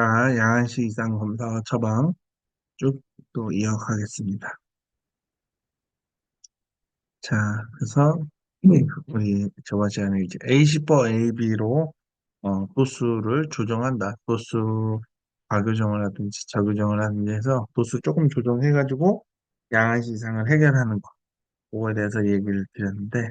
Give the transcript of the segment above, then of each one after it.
자, 양안시 이상 검사 처방 쭉 또 이어가겠습니다. 자, 그래서 네, 우리 저번 시간에 이제 A10번 AB로 어, 도수를 조정한다. 도수 과교정을 하든지 저교정을 하든지 해서 도수 조금 조정해가지고 양안시 이상을 해결하는 거. 그거에 대해서 얘기를 드렸는데,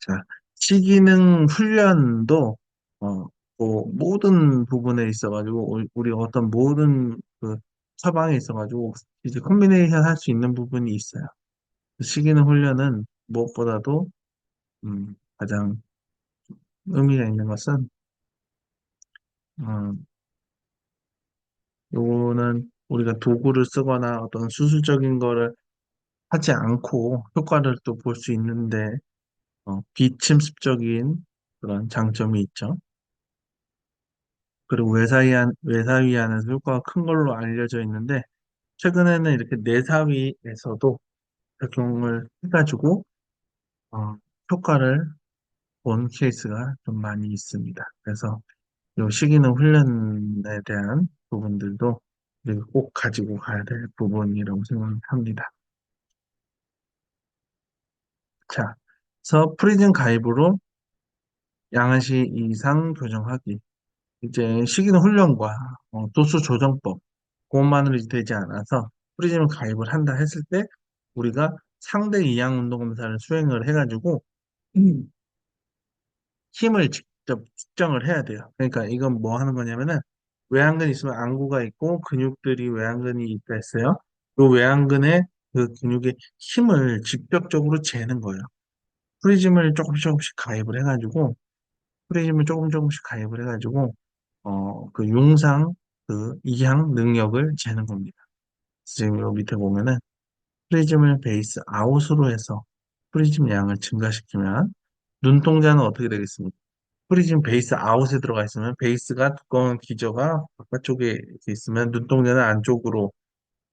자, 치기능 훈련도 어, 뭐 모든 부분에 있어가지고 우리 우리 어떤 모든 그 처방에 있어가지고 이제 콤비네이션 할 수 있는 부분이 있어요. 치기능 훈련은 무엇보다도 음, 가장 의미가 있는 것은 음, 요거는 우리가 도구를 쓰거나 어떤 수술적인 거를 하지 않고 효과를 또 볼 수 있는데 어, 비침습적인 그런 장점이 있죠. 그리고 외사위안, 외사위안에서 효과가 큰 걸로 알려져 있는데, 최근에는 이렇게 내사위에서도 적용을 해가지고, 어, 효과를 본 케이스가 좀 많이 있습니다. 그래서 이 시기능 훈련에 대한 부분들도 꼭 가지고 가야 될 부분이라고 생각합니다. 자, 그래서 프리즘 가입으로 양아시 이상 교정하기. 이제 시기능 훈련과 어, 도수 조정법, 그것만으로 되지 않아서 프리즘을 가입을 한다 했을 때 우리가 상대 이양 운동 검사를 수행을 해가지고 음, 힘을 직접 측정을 해야 돼요. 그러니까 이건 뭐 하는 거냐면은 외양근 있으면 안구가 있고 근육들이 외양근이 있다 했어요. 그 외양근의 그 근육의 힘을 직접적으로 재는 거예요. 프리즘을 조금씩 조금씩 가입을 해가지고 프리즘을 조금 조금씩 가입을 해가지고 어, 그 융상 그 이항 능력을 재는 겁니다. 지금 요 밑에 보면은 프리즘을 베이스 아웃으로 해서 프리즘 양을 증가시키면 눈동자는 어떻게 되겠습니까? 프리즘 베이스 아웃에 들어가 있으면 베이스가 두꺼운 기저가 바깥쪽에 있으면 눈동자는 안쪽으로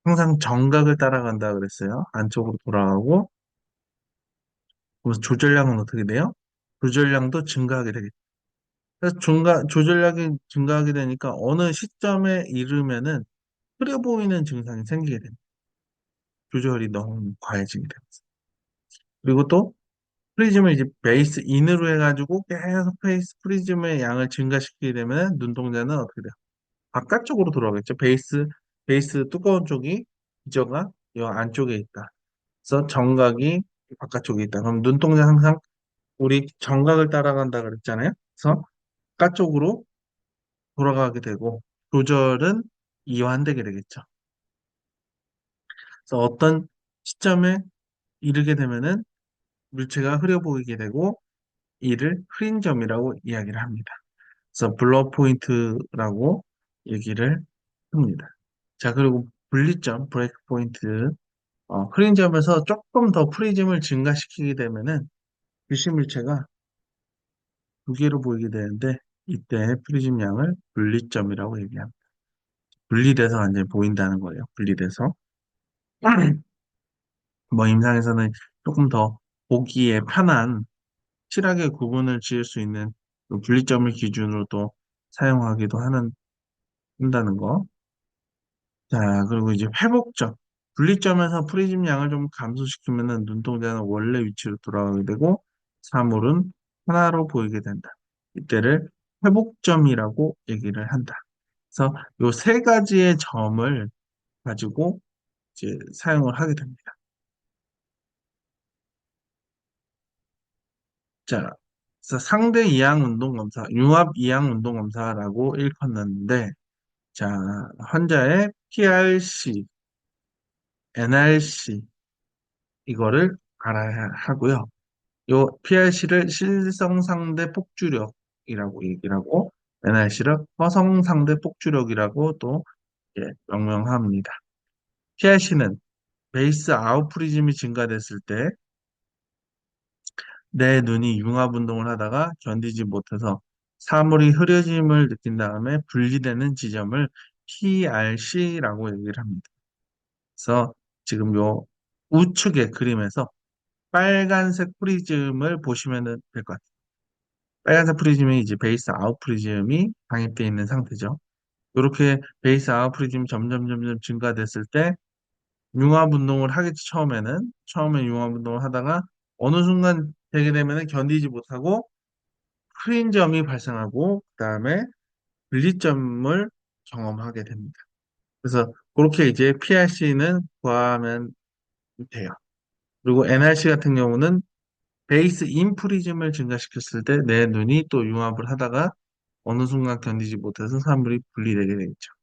항상 정각을 따라간다 그랬어요. 안쪽으로 돌아가고 그래서 조절량은 어떻게 돼요? 조절량도 증가하게 되겠죠. 증가, 조절량이 증가하게 되니까 어느 시점에 이르면은 흐려 보이는 증상이 생기게 됩니다. 조절이 너무 과해지게 됩니다. 그리고 또 프리즘을 이제 베이스 인으로 해가지고 계속 페이스 프리즘의 양을 증가시키게 되면 눈동자는 어떻게 돼요? 바깥쪽으로 돌아가겠죠. 베이스 베이스 두꺼운 쪽이 기저가 이 안쪽에 있다. 그래서 정각이 바깥쪽에 있다. 그럼 눈동자 항상 우리 정각을 따라간다 그랬잖아요. 그래서 바깥쪽으로 돌아가게 되고 조절은 이완되게 되겠죠. 그래서 어떤 시점에 이르게 되면은 물체가 흐려 보이게 되고 이를 흐린 점이라고 이야기를 합니다. 그래서 블러 포인트라고 얘기를 합니다. 자, 그리고 분리점, 브레이크 포인트, 어, 흐린 점에서 조금 더 프리즘을 증가시키게 되면은 유심 물체가 두 개로 보이게 되는데 이때 프리즘 양을 분리점이라고 얘기합니다. 분리돼서 완전히 보인다는 거예요. 분리돼서. 뭐 임상에서는 조금 더 보기에 편한 실하게 구분을 지을 수 있는 그 분리점을 기준으로 또 사용하기도 하는, 한다는 거. 자, 그리고 이제 회복점. 분리점에서 프리즘 양을 좀 감소시키면은 눈동자는 원래 위치로 돌아가게 되고 사물은 하나로 보이게 된다. 이때를 회복점이라고 얘기를 한다. 그래서 요세 가지의 점을 가지고 이제 사용을 하게 됩니다. 자, 상대 이항 운동 검사, 융합 이항 운동 검사라고 일컫는데, 자, 환자의 PRC, NRC 이거를 알아야 하고요. 요 PRC를 실성 상대 폭주력 이라고 얘기를 하고, NRC를 허성상대 폭주력이라고 또 예, 명명합니다. PRC는 베이스 아웃 프리즘이 증가됐을 때 내 눈이 융합 운동을 하다가 견디지 못해서 사물이 흐려짐을 느낀 다음에 분리되는 지점을 PRC라고 얘기를 합니다. 그래서 지금 요 우측의 그림에서 빨간색 프리즘을 보시면 될 것 같아요. 빨간색 프리즘이 이제 베이스 아웃 프리즘이 방입되어 있는 상태죠. 이렇게 베이스 아웃 프리즘이 점점 점점 증가됐을 때 융합 운동을 하겠지 처음에는 처음에 융합 운동을 하다가 어느 순간 되게 되면은 견디지 못하고 프린점이 발생하고 그 다음에 분리점을 경험하게 됩니다. 그래서 그렇게 이제 PRC는 구하면 돼요. 그리고 NRC 같은 경우는 베이스 인 프리즘을 증가시켰을 때 내 눈이 또 융합을 하다가 어느 순간 견디지 못해서 산물이 분리되게 되겠죠.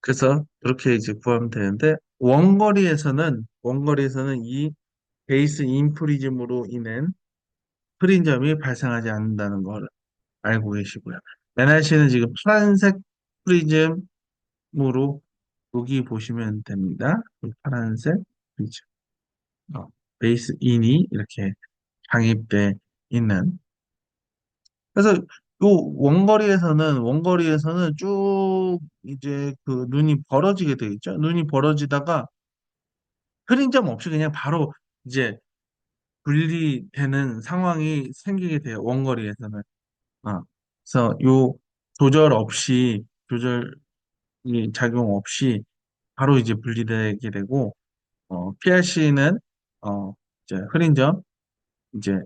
그래서 그렇게 이제 구하면 되는데 원거리에서는 원거리에서는 이 베이스 인프리즘으로 인한 프린점이 발생하지 않는다는 걸 알고 계시고요. NRC는 지금 파란색 프리즘으로 여기 보시면 됩니다. 이 파란색 프리즘. 어, 베이스 인이 이렇게 장입돼 있는. 그래서 요 원거리에서는 원거리에서는 쭉 이제 그 눈이 벌어지게 되겠죠. 눈이 벌어지다가 흐린 점 없이 그냥 바로 이제 분리되는 상황이 생기게 돼요. 원거리에서는. 어, 그래서 요 조절 없이 조절이 작용 없이 바로 이제 분리되게 되고 어, PRC는 어, 이제 흐린 점, 이제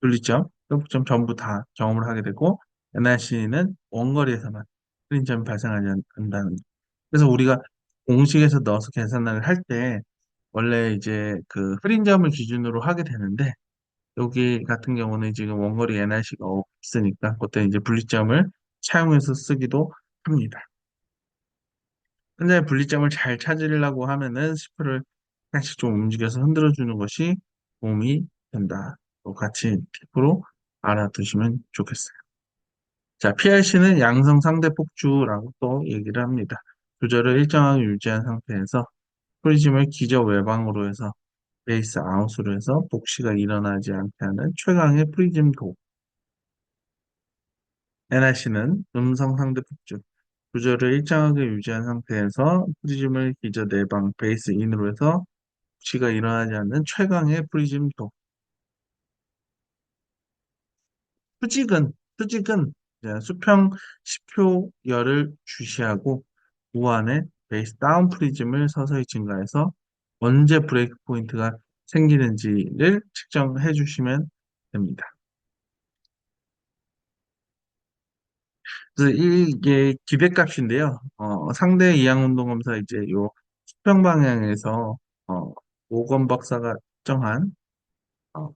분리점, 회복점 전부 다 경험을 하게 되고 NRC는 원거리에서만 흐린 점이 발생하지 않- 않는다는 거. 그래서 우리가 공식에서 넣어서 계산을 할 때 원래 이제 그 흐린 점을 기준으로 하게 되는데 여기 같은 경우는 지금 원거리 NRC가 없으니까 그때 이제 분리점을 차용해서 쓰기도 합니다. 근데 분리점을 잘 찾으려고 하면은 스프를 약간씩 좀 움직여서 흔들어 주는 것이 도움이 된다. 또 같이 팁으로 알아두시면 좋겠어요. 자, PRC는 양성 상대 폭주라고 또 얘기를 합니다. 조절을 일정하게 유지한 상태에서 프리즘을 기저 외방으로 해서 베이스 아웃으로 해서 복시가 일어나지 않게 하는 최강의 프리즘 도. NRC는 음성 상대 폭주. 조절을 일정하게 유지한 상태에서 프리즘을 기저 내방 베이스 인으로 해서 복시가 일어나지 않는 최강의 프리즘 도. 수직은 수직은 수평 10표열을 주시하고 우한에 베이스 다운 프리즘을 서서히 증가해서 언제 브레이크 포인트가 생기는지를 측정해 주시면 됩니다. 그래서 이게 기대값인데요. 어, 상대 이항 운동 검사 이제 요 수평 방향에서 어, 오건 박사가 측정한 어,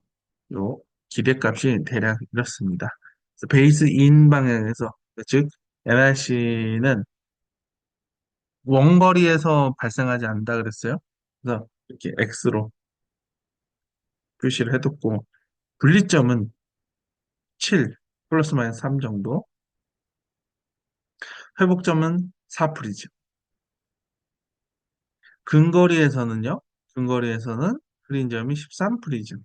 요 기대값이 대략 이렇습니다. 그래서 베이스 인 방향에서 즉 NRC는 원거리에서 발생하지 않는다 그랬어요. 그래서 이렇게 X로 표시를 해뒀고 분리점은 7 플러스 마이너스 3 정도 회복점은 4 프리즘 근거리에서는요 근거리에서는 프린점이 13 프리즘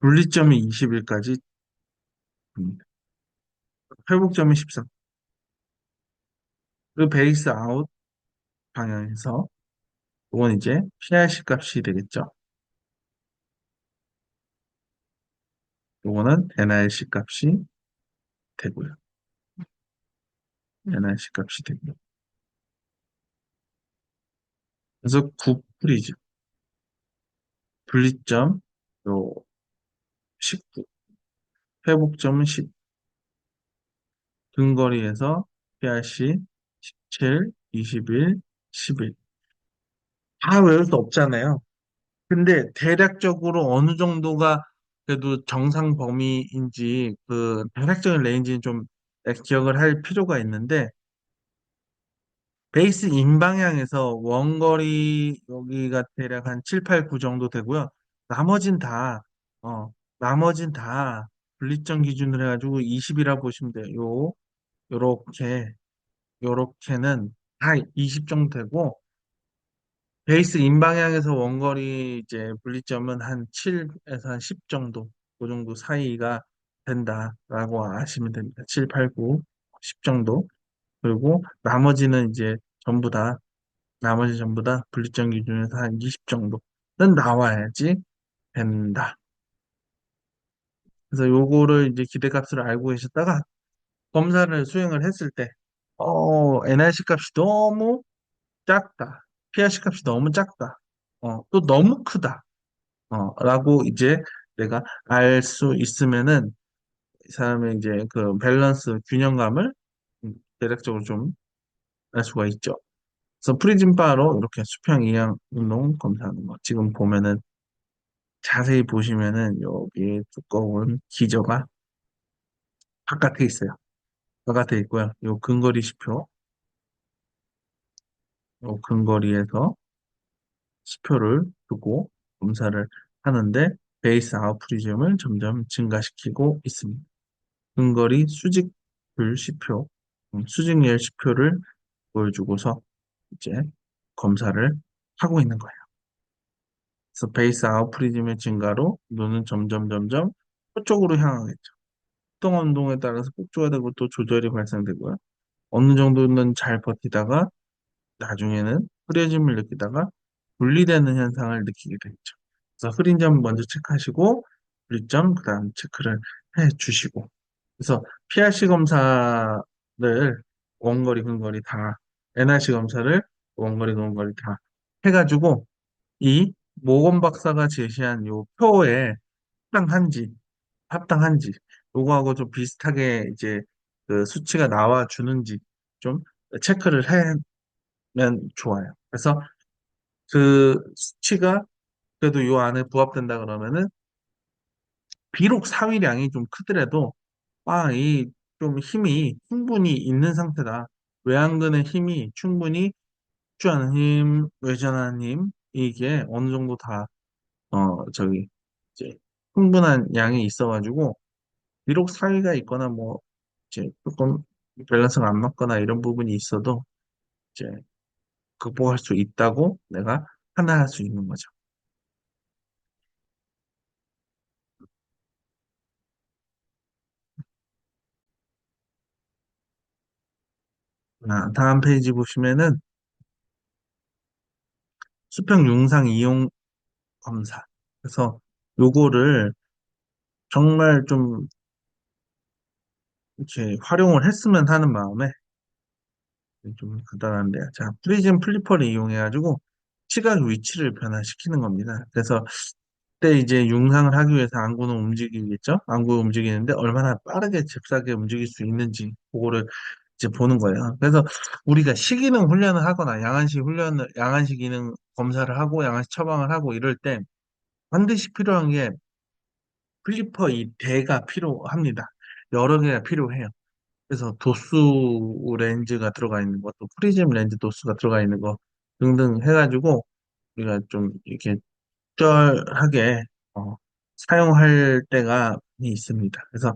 분리점이 21까지 회복점이 13 그리고 베이스 아웃 방향에서 이건 이제 PRC 값이 되겠죠. 이거는 NRC 값이 되고요. NRC 값이 되고요. 그래서 9 프리즘 분리점 요 19, 회복점은 10, 근거리에서 PRC 17, 21, 11. 다 외울 수 없잖아요. 근데 대략적으로 어느 정도가 그래도 정상 범위인지 그 대략적인 레인지는 좀 기억을 할 필요가 있는데 베이스 인방향에서 원거리 여기가 대략 한 7, 8, 9 정도 되고요. 나머진 다, 어, 나머진 다 분리점 기준으로 해가지고 20이라 보시면 돼요. 요, 요렇게, 요렇게는 다 20 정도 되고, 베이스 인방향에서 원거리 이제 분리점은 한 7에서 한 10 정도, 그 정도 사이가 된다라고 아시면 됩니다. 7, 8, 9, 10 정도. 그리고 나머지는 이제 전부 다 나머지 전부 다 분리점 기준에서 한 20 정도는 나와야지 된다. 그래서 요거를 이제 기대값을 알고 계셨다가 검사를 수행을 했을 때, 어, NRC 값이 너무 작다. PRC 값이 너무 작다. 어, 또 너무 크다. 어, 라고 이제 내가 알 수 있으면은 이 사람의 이제 그 밸런스 균형감을 음, 대략적으로 좀 알 수가 있죠. 그래서 프리즘 바로 이렇게 수평 이항 운동 검사하는 거. 지금 보면은 자세히 보시면은 여기 두꺼운 기저가 바깥에 있어요. 바깥에 있고요. 요 근거리 지표, 요 근거리에서 지표를 두고 검사를 하는데 베이스 아웃 프리즘을 점점 증가시키고 있습니다. 근거리 수직률 지표, 음, 수직률 지표를 보여주고서 이제 검사를 하고 있는 거예요. 베이스 아웃 프리즘의 증가로 눈은 점점 점점 서쪽으로 향하겠죠. 특정 운동에 따라서 폭주가 되고 또 조절이 발생되고요. 어느 정도는 잘 버티다가 나중에는 흐려짐을 느끼다가 분리되는 현상을 느끼게 되죠. 그래서 흐린 점 먼저 체크하시고 분리점 그다음 체크를 해 주시고 그래서 PRC 검사를 원거리 근거리 다 NRC 검사를 원거리 근거리 다 해가지고 이 모건 박사가 제시한 요 표에 합당한지 합당한지 요거하고 좀 비슷하게 이제 그 수치가 나와 주는지 좀 체크를 하면 좋아요. 그래서 그 수치가 그래도 요 안에 부합된다 그러면은 비록 사위량이 좀 크더라도 아, 이 좀 힘이 충분히 있는 상태다. 외양근의 힘이 충분히 축주하는 힘, 외전하는 힘 이게 어느 정도 다 어 저기 이제 충분한 양이 있어가지고 비록 사위가 있거나 뭐 이제 조금 밸런스가 안 맞거나 이런 부분이 있어도 이제 극복할 수 있다고 내가 판단할 수 있는 거죠. 아, 다음 페이지 보시면은 수평 용상 이용 검사. 그래서 요거를 정말 좀 이렇게 활용을 했으면 하는 마음에 좀 간단한데요. 자, 프리즘 플리퍼를 이용해가지고 시각 위치를 변화시키는 겁니다. 그래서 그때 이제 융상을 하기 위해서 안구는 움직이겠죠? 안구 움직이는데 얼마나 빠르게 잽싸게 움직일 수 있는지 그거를 이제 보는 거예요. 그래서 우리가 시기능 훈련을 하거나 양안식 훈련을 양안식 기능 검사를 하고 양안식 처방을 하고 이럴 때 반드시 필요한 게 플리퍼 이 대가 필요합니다. 여러 개가 필요해요. 그래서 도수 렌즈가 들어가 있는 거, 또 프리즘 렌즈 도수가 들어가 있는 거 등등 해가지고 우리가 좀 이렇게 적절하게 어, 사용할 때가 있습니다. 그래서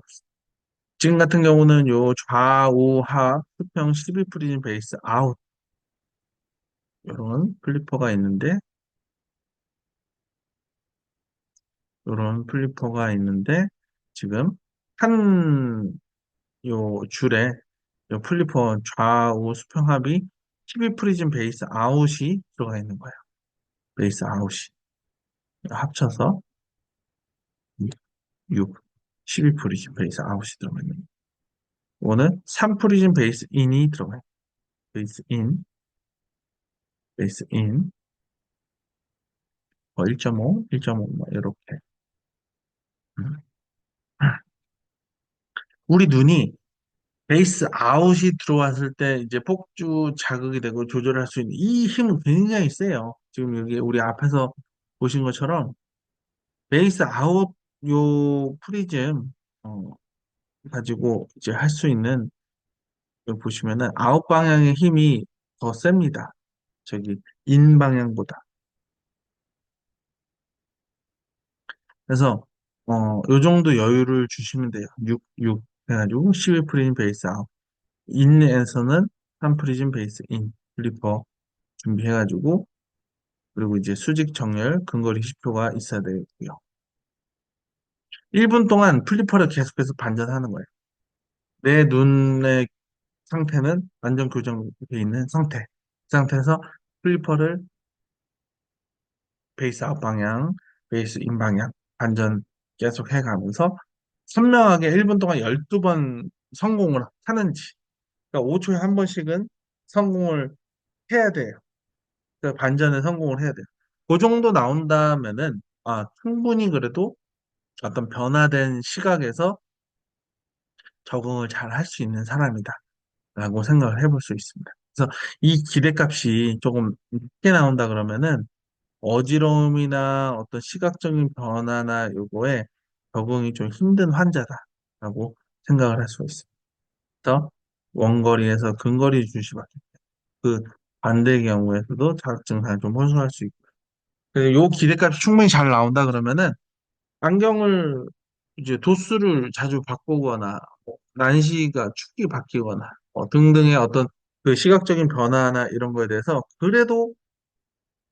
지금 같은 경우는 요 좌우하 수평 12 프리즘 베이스 아웃 이런 플리퍼가 있는데 이런 플리퍼가 있는데 지금 한 요 줄에 요 플리퍼 좌우 수평 합이 12 프리즘 베이스 아웃이 들어가 있는 거예요. 베이스 아웃이 합쳐서 6, 12 프리즘 베이스 아웃이 들어가 있는. 이거는 3 프리즘 베이스 인이 들어가요. 베이스 인, 베이스 인, 뭐 1.5, 1.5, 뭐 이렇게. 음. 우리 눈이 베이스 아웃이 들어왔을 때 이제 폭주 자극이 되고 조절할 수 있는 이 힘은 굉장히 세요. 지금 여기 우리 앞에서 보신 것처럼 베이스 아웃 요 프리즘 어, 가지고 이제 할 수 있는 보시면은 아웃 방향의 힘이 더 셉니다. 저기 인 방향보다. 그래서 어, 요 정도 여유를 주시면 돼요. 6, 6 해가지고 12 프리즘 베이스 아웃. 인에서는 3 프리즘 베이스 인 플리퍼 준비해가지고 그리고 이제 수직 정렬 근거리 10표가 있어야 되고요. 1분 동안 플리퍼를 계속해서 반전하는 거예요. 내 눈의 상태는 완전 교정되어 있는 상태. 그 상태에서 플리퍼를 베이스 아웃 방향, 베이스 인 방향 반전 계속 해가면서 선명하게 1분 동안 12번 성공을 하는지. 그러니까 5초에 한 번씩은 성공을 해야 돼요. 그 반전에 성공을 해야 돼요. 그 정도 나온다면은, 아, 충분히 그래도 어떤 변화된 시각에서 적응을 잘 할 수 있는 사람이다. 라고 생각을 해볼 수 있습니다. 그래서 이 기대값이 조금 늦게 나온다 그러면은 어지러움이나 어떤 시각적인 변화나 요거에 적응이 좀 힘든 환자다라고 생각을 할 수 있습니다. 그래서 원거리에서 근거리 주시받기 그 반대 경우에서도 자극 증상을 좀 호소할 수 있고 그래서 요 기대값이 충분히 잘 나온다 그러면은 안경을 이제 도수를 자주 바꾸거나 뭐 난시가 축이 바뀌거나 어, 등등의 어떤 그 시각적인 변화나 이런 거에 대해서 그래도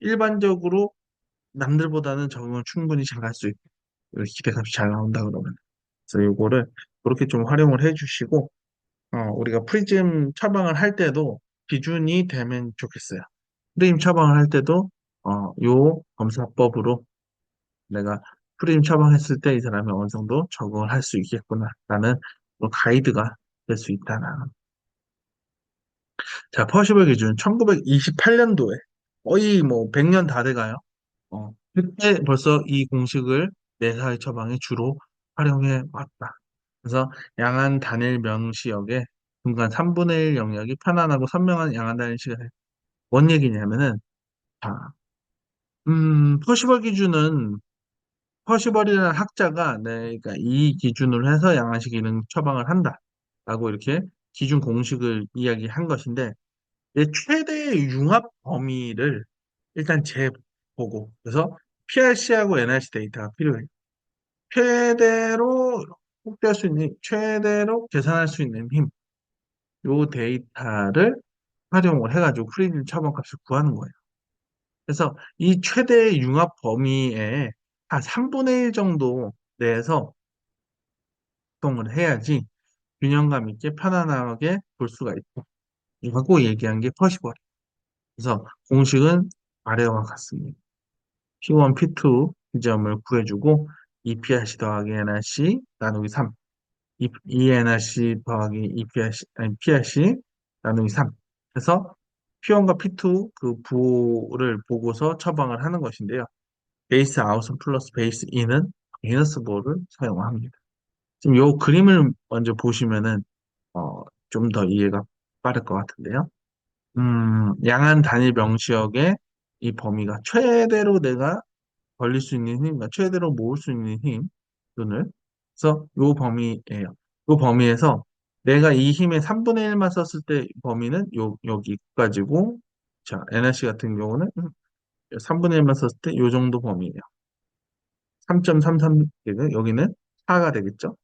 일반적으로 남들보다는 적응을 충분히 잘 할 수 있고 기대값이 잘 나온다 그러면 그래서 요거를 그렇게 좀 활용을 해주시고 어, 우리가 프리즘 처방을 할 때도 기준이 되면 좋겠어요. 프리즘 처방을 할 때도 어, 요 검사법으로 내가 프리즘 처방했을 때 이 사람이 어느 정도 적응을 할 수 있겠구나라는 뭐 가이드가 될 수 있다는. 자, 퍼시벌 기준 1928년도에 거의 뭐 100년 다 돼가요. 어, 그때 벌써 이 공식을 내사의 처방에 주로 활용해 왔다. 그래서 양한 단일 명시역의 중간 3분의 1 영역이 편안하고 선명한 양한 단일 시간에 뭔 얘기냐면은 자, 음, 퍼시벌 기준은 퍼시벌이라는 학자가 네, 그러니까 이 기준으로 해서 양아식 기능 처방을 한다라고 이렇게 기준 공식을 이야기한 것인데 내 최대 융합 범위를 일단 재보고 그래서 PRC하고 NRC 데이터가 필요해요. 최대로 확대할 수 있는 최대로 계산할 수 있는 힘, 요 데이터를 활용을 해가지고 프리즘 처방값을 구하는 거예요. 그래서 이 최대 융합 범위에 한 3분의 1 정도 내에서 활동을 해야지 균형감 있게 편안하게 볼 수가 있고 라고 얘기한 게 퍼시벌. 그래서 공식은 아래와 같습니다. P1, P2 지점을 구해주고 EPRC 더하기 NRC 나누기 3 ENRC 더하기 EPRC, 아니 PRC 나누기 3 해서 P1과 P2 그 부호를 보고서 처방을 하는 것인데요. 베이스 아웃은 플러스 베이스 인은 마이너스 부호를 사용합니다. 지금 이 그림을 먼저 보시면은 어, 좀 더 이해가 빠를 것 같은데요. 음, 양한 단위 명시역의 이 범위가 최대로 내가 벌릴 수 있는 힘과 최대로 모을 수 있는 힘, 눈을. 그래서 요 범위예요. 요 범위에서 내가 이 힘의 3분의 1만 썼을 때 범위는 요, 여기까지고, 자, NRC 같은 경우는 3분의 1만 썼을 때요 정도 범위예요. 3.33, 여기는 4가 되겠죠?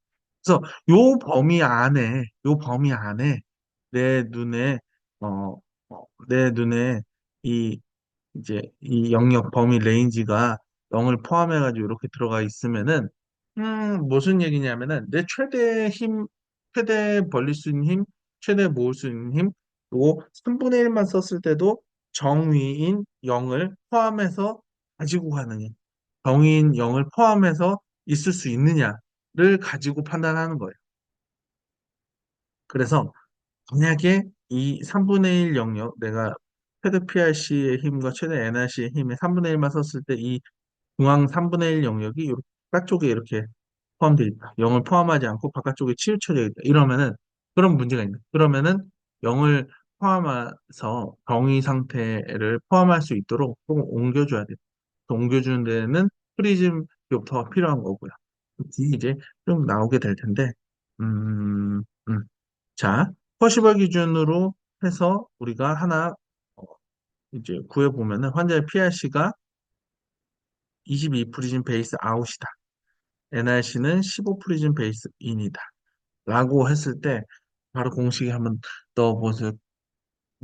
그래서 요 범위 안에, 요 범위 안에 내 눈에, 어, 어, 내 눈에 이, 이제 이 영역 범위 레인지가 0을 포함해 가지고 이렇게 들어가 있으면은, 음, 무슨 얘기냐면은 내 최대 힘, 최대 벌릴 수 있는 힘, 최대 모을 수 있는 힘, 그리고 3분의 1만 썼을 때도 정위인 0을 포함해서 가지고 가는 힘, 정위인 0을 포함해서 있을 수 있느냐를 가지고 판단하는 거예요. 그래서 만약에 이 3분의 1 영역, 내가 최대 PRC의 힘과 최대 NRC의 힘의 3분의 1만 썼을 때 이 중앙 3분의 1 영역이 이렇게 바깥쪽에 이렇게 포함되어 있다. 0을 포함하지 않고 바깥쪽에 치우쳐져 있다. 이러면은 그런 문제가 있는. 그러면은 0을 포함해서 정의 상태를 포함할 수 있도록 조금 옮겨줘야 돼. 옮겨주는 데는 프리즘 요부터가 필요한 거고요. 이제 좀 나오게 될 텐데, 음, 음. 자, 퍼시벌 기준으로 해서 우리가 하나 어, 이제 구해보면은 환자의 PRC가 22 프리즘 베이스 아웃이다. NRC는 15 프리즘 베이스 인이다. 라고 했을 때 바로 공식에 한번 넣어보세요.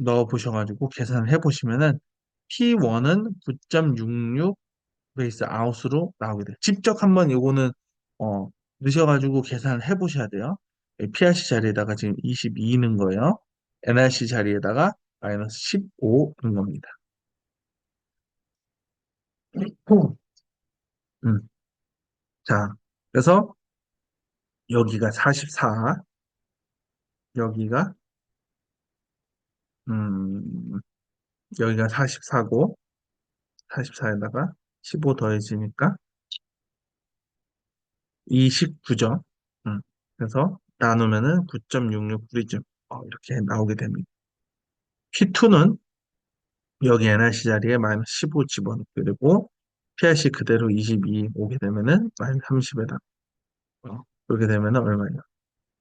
넣어 보셔가지고 계산을 해 보시면은 P1은 9.66 베이스 아웃으로 나오게 돼요. 직접 한번 요거는 어, 넣으셔가지고 계산을 해 보셔야 돼요. PRC 자리에다가 지금 22 있는 거예요. NRC 자리에다가 마이너스 15 있는 겁니다. 음. 자, 그래서 여기가 44, 여기가, 음, 여기가 44고, 44에다가 15 더해지니까 29점. 음, 그래서 나누면은 9.66 프리즘. 어, 이렇게 나오게 됩니다. P2는 여기 NRC 자리에 마이너스 15 집어넣고, 그리고 PRC 그대로 22 오게 되면은 마이너스 30에다. 어, 그렇게 되면은 얼마냐?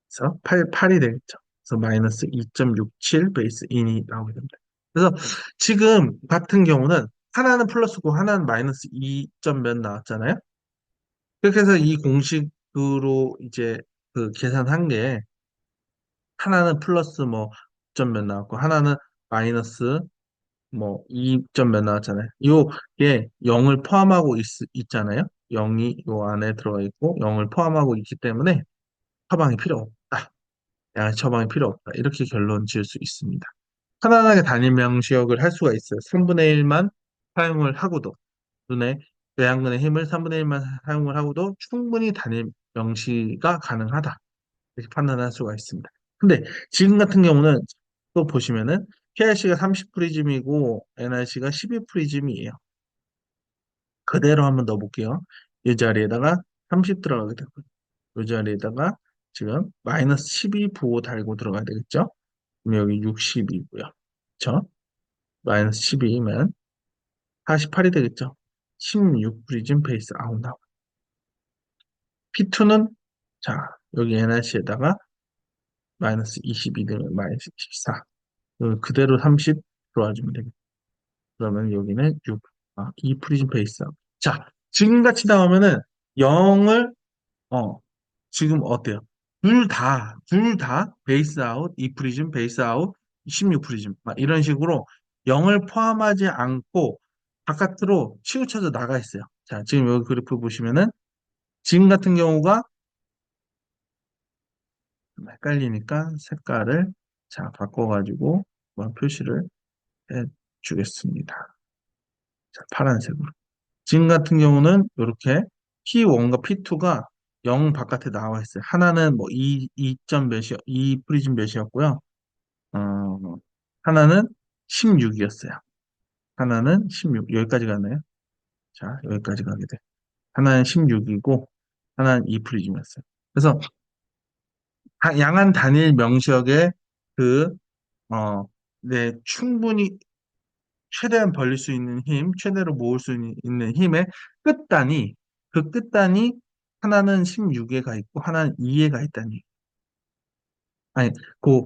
그래서 8, 8이 되겠죠. 그래서 마이너스 2.67 베이스 인이 나오게 됩니다. 그래서 지금 같은 경우는 하나는 플러스고 하나는 마이너스 2점 몇 나왔잖아요. 그렇게 해서 이 공식으로 이제 그 계산한 게 하나는 플러스 뭐 9점 몇 나왔고 하나는 마이너스 뭐 2점 몇 나왔잖아요. 요게 0을 포함하고 있, 있잖아요. 0이 요 안에 들어가 있고 0을 포함하고 있기 때문에 처방이 필요 없다. 양의 처방이 필요 없다. 이렇게 결론 지을 수 있습니다. 편안하게 단일 명 시역을 할 수가 있어요. 3분의 1만 사용을 하고도 눈에 외양근의 힘을 3분의 1만 사용을 하고도 충분히 단일 명시가 가능하다. 이렇게 판단할 수가 있습니다. 근데 지금 같은 경우는 또 보시면은 PRC가 30프리즘이고 NRC가 12프리즘이에요. 그대로 한번 넣어볼게요. 이 자리에다가 30 들어가게 되고요. 이 자리에다가 지금 마이너스 12 부호 달고 들어가야 되겠죠? 그럼 여기 60이고요. 그쵸? 마이너스 12면 48이 되겠죠? 16 프리즘 베이스 아웃 나와. P2는 자 여기 NRC에다가 마이너스 22 되면 마이너스 24 그대로 30 들어와주면 되겠죠. 그러면 여기는 6 아, 2 프리즘 베이스 아웃. 자 지금같이 나오면은 0을 어 지금 어때요? 둘 다, 둘 다 베이스 아웃, 2 프리즘, 베이스 아웃, 16 프리즘. 막 이런 식으로 0을 포함하지 않고 바깥으로 치우쳐져 나가 있어요. 자, 지금 여기 그래프 보시면은 지금 같은 경우가 좀 헷갈리니까 색깔을 자, 바꿔가지고 한번 표시를 해 주겠습니다. 자, 파란색으로. 지금 같은 경우는 이렇게 P1과 P2가 0 바깥에 나와 있어요. 하나는 뭐 2, 2점 몇이, 2 프리즘 몇이었고요. 어, 하나는 16이었어요. 하나는 16. 여기까지 갔나요? 자, 여기까지 가게 돼. 하나는 16이고, 하나는 2 프리즘이었어요. 그래서 다- 양한 단일 명시역의 그, 어, 네, 충분히 최대한 벌릴 수 있는 힘, 최대로 모을 수 있는 힘의 끝단이, 그 끝단이 하나는 16에 가 있고, 하나는 2에 가 있다니. 아니, 그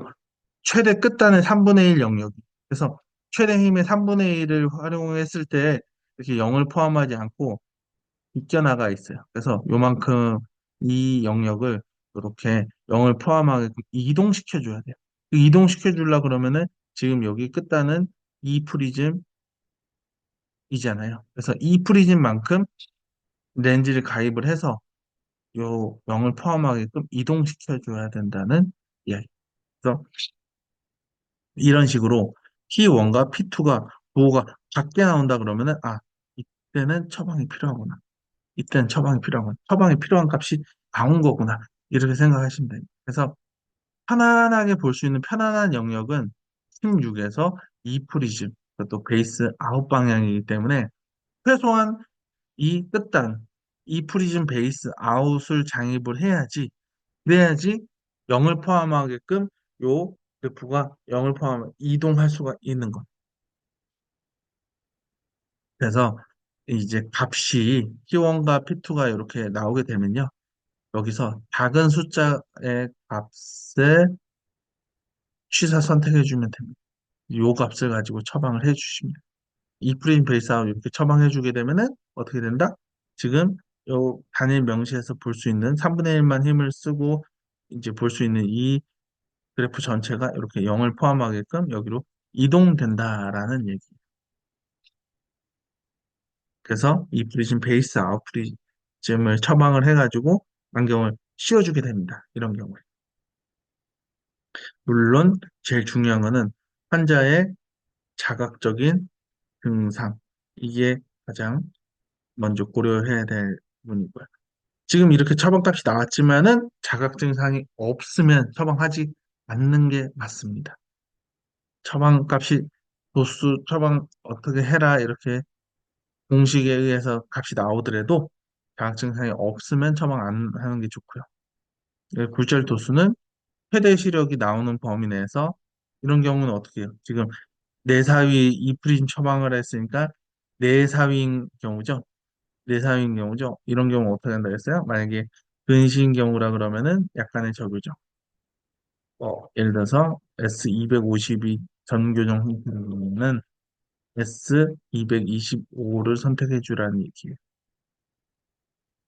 최대 끝단은 3분의 1 영역이. 그래서 최대 힘의 3분의 1을 활용했을 때 이렇게 0을 포함하지 않고 비껴나가 있어요. 그래서 요만큼 이 영역을 이렇게 0을 포함하게 이동시켜 줘야 돼요. 그 이동시켜 주려 그러면은 지금 여기 끝단은 2 프리즘이잖아요. 그래서 2 프리즘만큼 렌즈를 가입을 해서 요 0을 포함하게끔 이동시켜 줘야 된다는 이야기. 그래서 이런 식으로 P1과 P2가 부호가 작게 나온다 그러면은 아 이때는 처방이 필요하구나. 이때는 처방이 필요하구나. 처방이 필요한 값이 나온 거구나. 이렇게 생각하시면 됩니다. 그래서 편안하게 볼 수 있는 편안한 영역은 16에서 2 프리즘, 또 베이스 아웃 방향이기 때문에 최소한 이 끝단, 이 프리즘 베이스 아웃을 장입을 해야지, 그래야지 0을 포함하게끔 요 그래프가 0을 포함하면 이동할 수가 있는 것. 그래서 이제 값이 P1과 P2가 이렇게 나오게 되면요. 여기서 작은 숫자의 값을 취사 선택해 주면 됩니다. 요 값을 가지고 처방을 해 주십니다. 이 프레임 베이스아웃 이렇게 처방해 주게 되면은 어떻게 된다? 지금 요 단일 명시에서 볼 수 있는 3분의 1만 힘을 쓰고 이제 볼 수 있는 이 그래프 전체가 이렇게 0을 포함하게끔 여기로 이동된다라는 얘기. 그래서 이 프리즘 베이스 아웃 프리즘을 처방을 해가지고 안경을 씌워주게 됩니다. 이런 경우에. 물론 제일 중요한 거는 환자의 자각적인 증상. 이게 가장 먼저 고려해야 될 부분이고요. 지금 이렇게 처방값이 나왔지만은 자각 증상이 없으면 처방하지 않는 게 맞습니다. 처방값이 도수 처방 어떻게 해라 이렇게 공식에 의해서 값이 나오더라도 자각 증상이 없으면 처방 안 하는 게 좋고요. 예, 굴절 도수는 최대 시력이 나오는 범위 내에서 이런 경우는 어떻게 해요? 지금 내사위 이프린 처방을 했으니까 내사위인 경우죠. 내사위인 경우죠. 이런 경우 어떻게 한다 했어요? 만약에 근시인 경우라 그러면은 약간의 적유죠. 어, 예를 들어서 S252 전교정 형태는 S225를 선택해 주라는 얘기예요.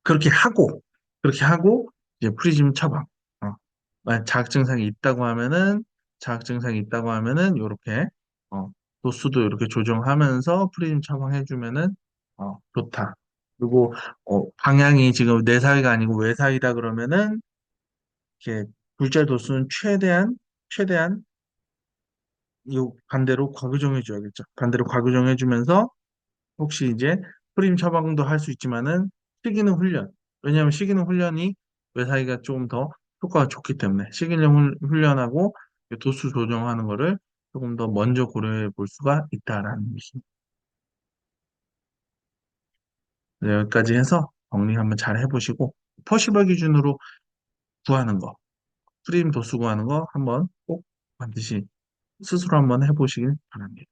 그렇게 하고 그렇게 하고 이제 프리즘 처방. 어, 만약 자각 증상이 있다고 하면은 자각 증상이 있다고 하면은 요렇게 어, 도수도 이렇게 조정하면서 프리즘 처방해 주면은 어, 좋다. 그리고 어, 방향이 지금 내사위가 아니고 외사위다 그러면은 이렇게 굴절 도수는 최대한 최대한 요 반대로 과교정해 줘야겠죠. 반대로 과교정해 주면서 혹시 이제 프림 처방도 할 수 있지만은 시기는 훈련. 왜냐하면 시기는 훈련이 외사이가 조금 더 효과가 좋기 때문에 시기는 훈- 훈련하고 도수 조정하는 거를 조금 더 먼저 고려해 볼 수가 있다라는 것입니다. 네, 여기까지 해서 정리 한번 잘 해보시고 퍼시벌 기준으로 구하는 거, 프림 도수 구하는 거 한번 꼭 반드시 스스로 한번 해보시길 바랍니다.